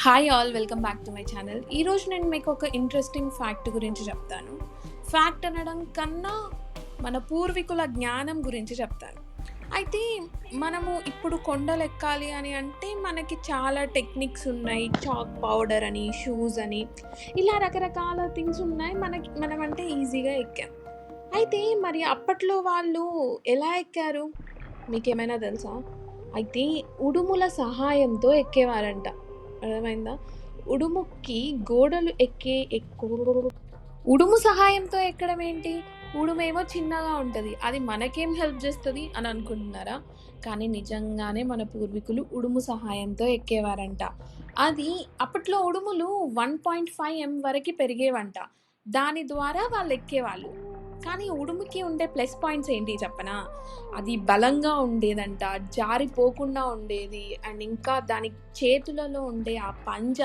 Hi all welcome back to my channel ఈరోజు నేను మీకు ఒక ఇంట్రెస్టింగ్ ఫ్యాక్ట్ గురించి చెప్తాను. ఫ్యాక్ట్ అనడం కన్నా మన పూర్వీకుల జ్ఞానం గురించి చెప్తాను. అయితే మనము ఇప్పుడు కొండలు ఎక్కాలి అని అంటే మనకి చాలా టెక్నిక్స్ ఉన్నాయి. చాక్ పౌడర్ అని షూస్ అని. ఇలా రకరకాల థింగ్స్ ఉన్నాయి మనకి మనం అంటే ఈజీగా ఎక్కాం. అయితే మరి అప్పట్లో వాళ్ళు ఎలా ఎక్కారు? మీకేమైనా తెలుసా? అయితే ఉడుముల సహాయంతో ఎక్కేవారంట. అర్థమైందా? ఉడుముకి గోడలు ఎక్కే ఎక్కువ ఉడుము సహాయంతో ఎక్కడం ఏంటి? ఉడుమేమో చిన్నగా ఉంటుంది. అది మనకేం హెల్ప్ చేస్తుంది అని అనుకుంటున్నారా? కానీ నిజంగానే మన పూర్వీకులు ఉడుము సహాయంతో ఎక్కేవారంట. అది అప్పట్లో ఉడుములు వన్ పాయింట్ ఫైవ్ ఎం వరకు పెరిగేవంట. దాని ద్వారా వాళ్ళు ఎక్కేవాళ్ళు. కానీ ఉడుముకి ఉండే ప్లస్ పాయింట్స్ ఏంటి చెప్పనా? అది బలంగా ఉండేదంట జారిపోకుండా ఉండేది అండ్ ఇంకా దాని చేతులలో ఉండే ఆ పంజ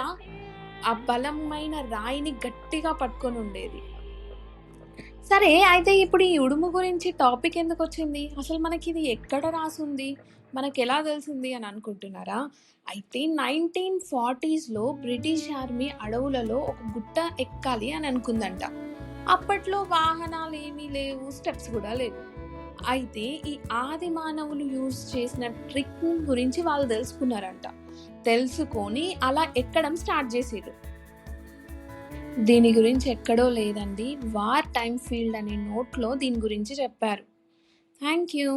ఆ బలమైన రాయిని గట్టిగా పట్టుకొని ఉండేది. సరే అయితే ఇప్పుడు ఈ ఉడుము గురించి టాపిక్ ఎందుకు వచ్చింది? అసలు మనకి ఇది ఎక్కడ రాసుంది? మనకి ఎలా తెలిసింది అని అనుకుంటున్నారా? అయితే నైన్టీన్ ఫార్టీస్లో బ్రిటిష్ ఆర్మీ అడవులలో ఒక గుట్ట ఎక్కాలి అని అనుకుందంట. అప్పట్లో వాహనాలు ఏమీ లేవు స్టెప్స్ కూడా లేవు. అయితే ఈ ఆది మానవులు యూజ్ చేసిన ట్రిక్ గురించి వాళ్ళు తెలుసుకున్నారంట. తెలుసుకొని అలా ఎక్కడం స్టార్ట్ చేసారు. దీని గురించి ఎక్కడో లేదండి వార్ టైమ్ ఫీల్డ్ అనే నోట్లో దీని గురించి చెప్పారు. Thank you.